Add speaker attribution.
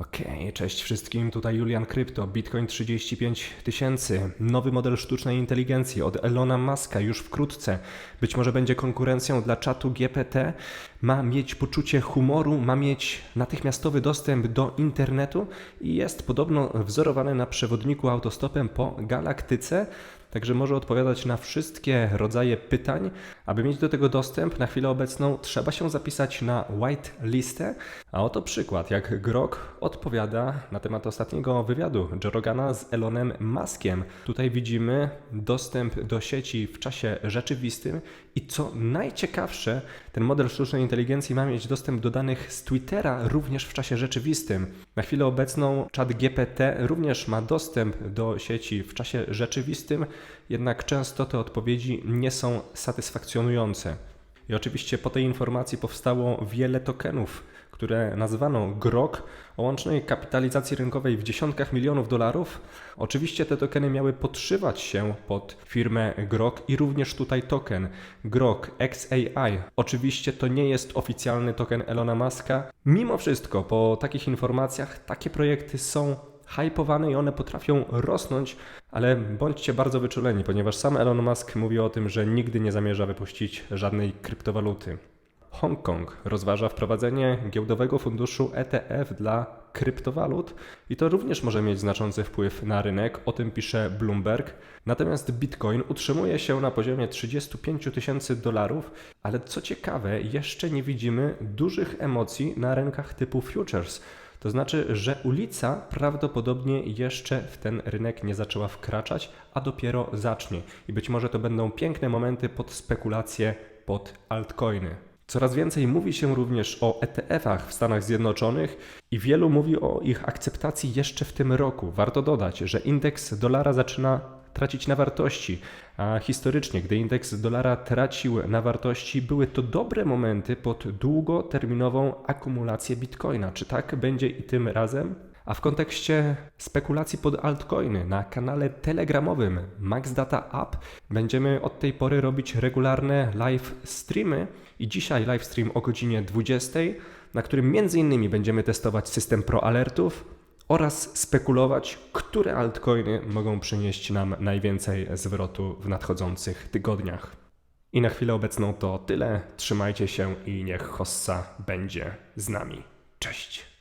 Speaker 1: Okej, cześć wszystkim, tutaj Julian Krypto, Bitcoin 35 tysięcy, nowy model sztucznej inteligencji od Elona Muska już wkrótce, być może będzie konkurencją dla czatu GPT, ma mieć poczucie humoru, ma mieć natychmiastowy dostęp do internetu i jest podobno wzorowany na przewodniku autostopem po galaktyce, Także może odpowiadać na wszystkie rodzaje pytań. Aby mieć do tego dostęp, na chwilę obecną trzeba się zapisać na white listę. A oto przykład, jak Grok odpowiada na temat ostatniego wywiadu Joe Rogana z Elonem Muskiem. Tutaj widzimy dostęp do sieci w czasie rzeczywistym i co najciekawsze, ten model sztucznej inteligencji ma mieć dostęp do danych z Twittera również w czasie rzeczywistym. Na chwilę obecną czat GPT również ma dostęp do sieci w czasie rzeczywistym, jednak często te odpowiedzi nie są satysfakcjonujące. I oczywiście po tej informacji powstało wiele tokenów, które nazwano GROK o łącznej kapitalizacji rynkowej w dziesiątkach milionów dolarów. Oczywiście te tokeny miały podszywać się pod firmę GROK i również tutaj token GROK XAI. Oczywiście to nie jest oficjalny token Elona Muska. Mimo wszystko po takich informacjach takie projekty są hypowane i one potrafią rosnąć, ale bądźcie bardzo wyczuleni, ponieważ sam Elon Musk mówi o tym, że nigdy nie zamierza wypuścić żadnej kryptowaluty. Hongkong rozważa wprowadzenie giełdowego funduszu ETF dla kryptowalut i to również może mieć znaczący wpływ na rynek, o tym pisze Bloomberg. Natomiast Bitcoin utrzymuje się na poziomie 35 tysięcy dolarów, ale co ciekawe, jeszcze nie widzimy dużych emocji na rynkach typu futures. To znaczy, że ulica prawdopodobnie jeszcze w ten rynek nie zaczęła wkraczać, a dopiero zacznie. I być może to będą piękne momenty pod spekulacje pod altcoiny. Coraz więcej mówi się również o ETF-ach w Stanach Zjednoczonych i wielu mówi o ich akceptacji jeszcze w tym roku. Warto dodać, że indeks dolara zaczyna tracić na wartości, a historycznie, gdy indeks dolara tracił na wartości, były to dobre momenty pod długoterminową akumulację bitcoina. Czy tak będzie i tym razem? A w kontekście spekulacji pod altcoiny na kanale telegramowym Max Data App będziemy od tej pory robić regularne live streamy i dzisiaj live stream o godzinie 20, na którym między innymi będziemy testować system Pro Alertów oraz spekulować, które altcoiny mogą przynieść nam najwięcej zwrotu w nadchodzących tygodniach. I na chwilę obecną to tyle. Trzymajcie się i niech Hossa będzie z nami. Cześć!